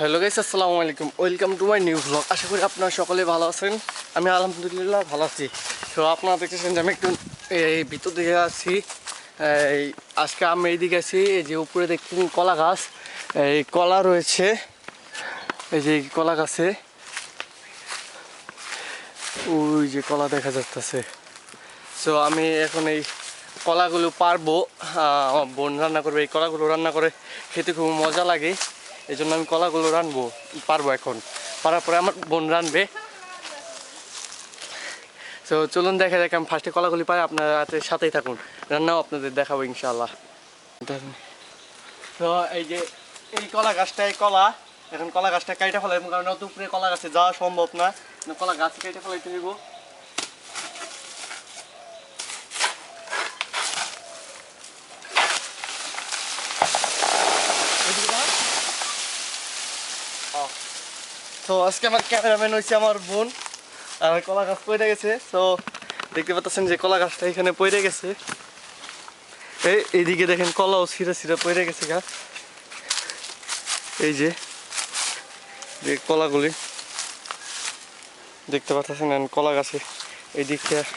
Hello guys আসসালামু আলাইকুম welcome to my new blog আশা করি আপনারা সকলে ভালো আছেন। আমি আলহামদুলিল্লাহ ভালো আছি। তো আপনারা দেখতেছেন যে আমি একটু, এই ভিতর দিকে আছি। এই, আজকে আমি এইদিকে আছি। এই যে উপরে দেখছেন কলা গাছ। এই কলা রয়েছে। এই যে কলা গাছে। ওই যে কলা দেখা যাচ্ছে। সো আমি এখন এই কলাগুলো পারব। বোন রান্না করবে। এই কলাগুলো রান্না করে খেতে খুব মজা লাগে। এই জন্য আমি কলাগুলো রানবো, পারব এখন। পারার পরে আমার বোন রানবে। তো চলুন দেখা যাক, আমি ফার্স্টে কলাগুলি পাই আপনারা রাতে সাথেই থাকুন। রান্নাও আপনাদের দেখাবো ইনশাল্লাহ তো এই যে, এই কলা গাছটা, এই কলা, এখন কলা গাছটা কাইটা ফেলাই কারণ উপরে কলা গাছে যাওয়া সম্ভব না। কলা গাছ কেটে ফেলাইতে হইব। তো আজকে আমার ক্যামেরাম্যান হয়েছে আমার বোন, আর কলা গাছ পড়ে গেছে। তো দেখতে পাচ্ছেন যে কলা গাছটা এখানে পড়ে গেছে। এই, এইদিকে দেখেন কলাও ছিঁড়ে ছিঁড়ে পড়ে গেছে গা। এই যে কলাগুলি দেখতে পাচ্ছেন কলা গাছে এই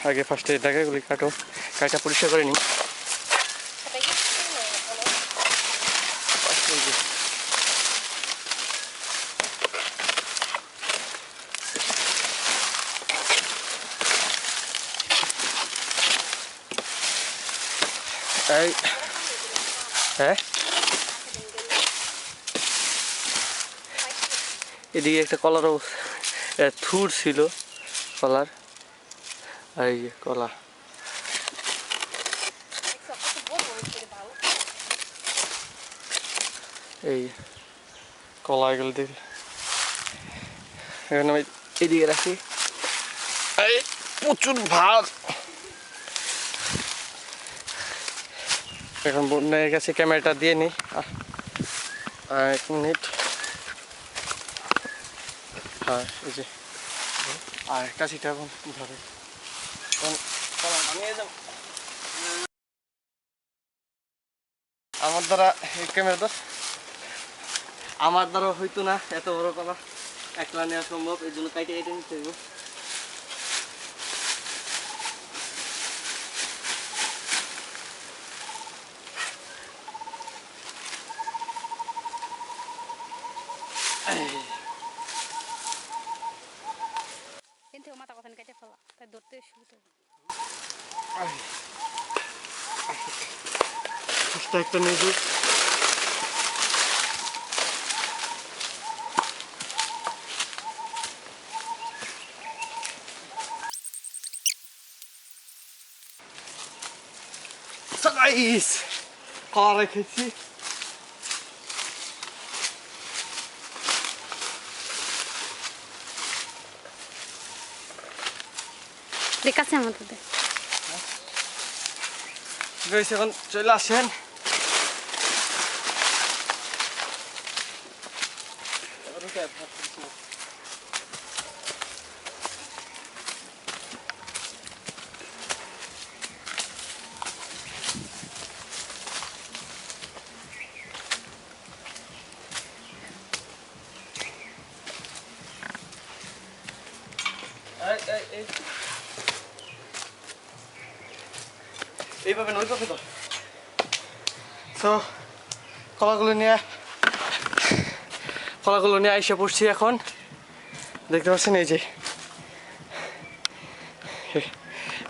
আগে ফার্স্টে ডাকাগুলি কাটো, কাটা পরিষ্কার করে নিই। এই হ্যাঁ এদিকে একটা কলারও থুর ছিল কলার। এই যে কলা। এই কলা এগুলো দেখি এখন আমি এদিকে রাখি। প্রচুর ভাত। এখন বন্যার কাছে ক্যামেরাটা দিয়ে নিই। এক মিনিট। হ্যাঁ এই যে। আর এখন ধরে। এখন ভাঙিয়ে আমার দ্বারা ক্যামেরা ধর। আমার দ্বারা হইতো না, এত বড় কলা একলা নেওয়া সম্ভব, এই জন্য কাইটে কেটে নিতে কিন্তু মাথা কথা কেটে ফেলা তাই ধরতে সুবিধা হবে। চেষ্টা একটা নিয়ে দিই। So guys, কলা রেখেছি দেখ আছে আমাদের দে। গাইস এখন চলে আসেন এই, এই, এই। এইভাবে নই পাবে তো তো। কলাগুলো নিয়ে কলাগুলো নিয়ে আইসে পড়ছি এখন। দেখতে পাচ্ছেন এই যে।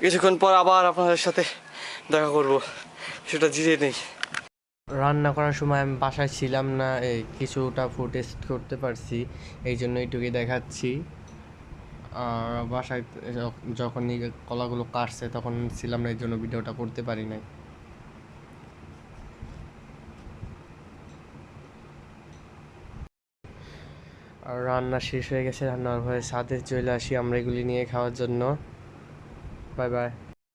কিছুক্ষণ পর আবার আপনাদের সাথে দেখা করব। সেটা জিরে নেই। রান্না করার সময় আমি বাসায় ছিলাম না এই কিছুটা ফুটেজ করতে পারছি এই জন্য এইটুকুই দেখাচ্ছি। বাসায় যখ- যখন কলাগুলো কাটছে তখন ছিলাম না এই জন্য ভিডিওটা করতে পারি নাই। আর রান্না শেষ হয়ে গেছে, রান্নার হয়ে ছাদে চলে আসি আমরা এগুলি নিয়ে খাওয়ার জন্য। Bye bye.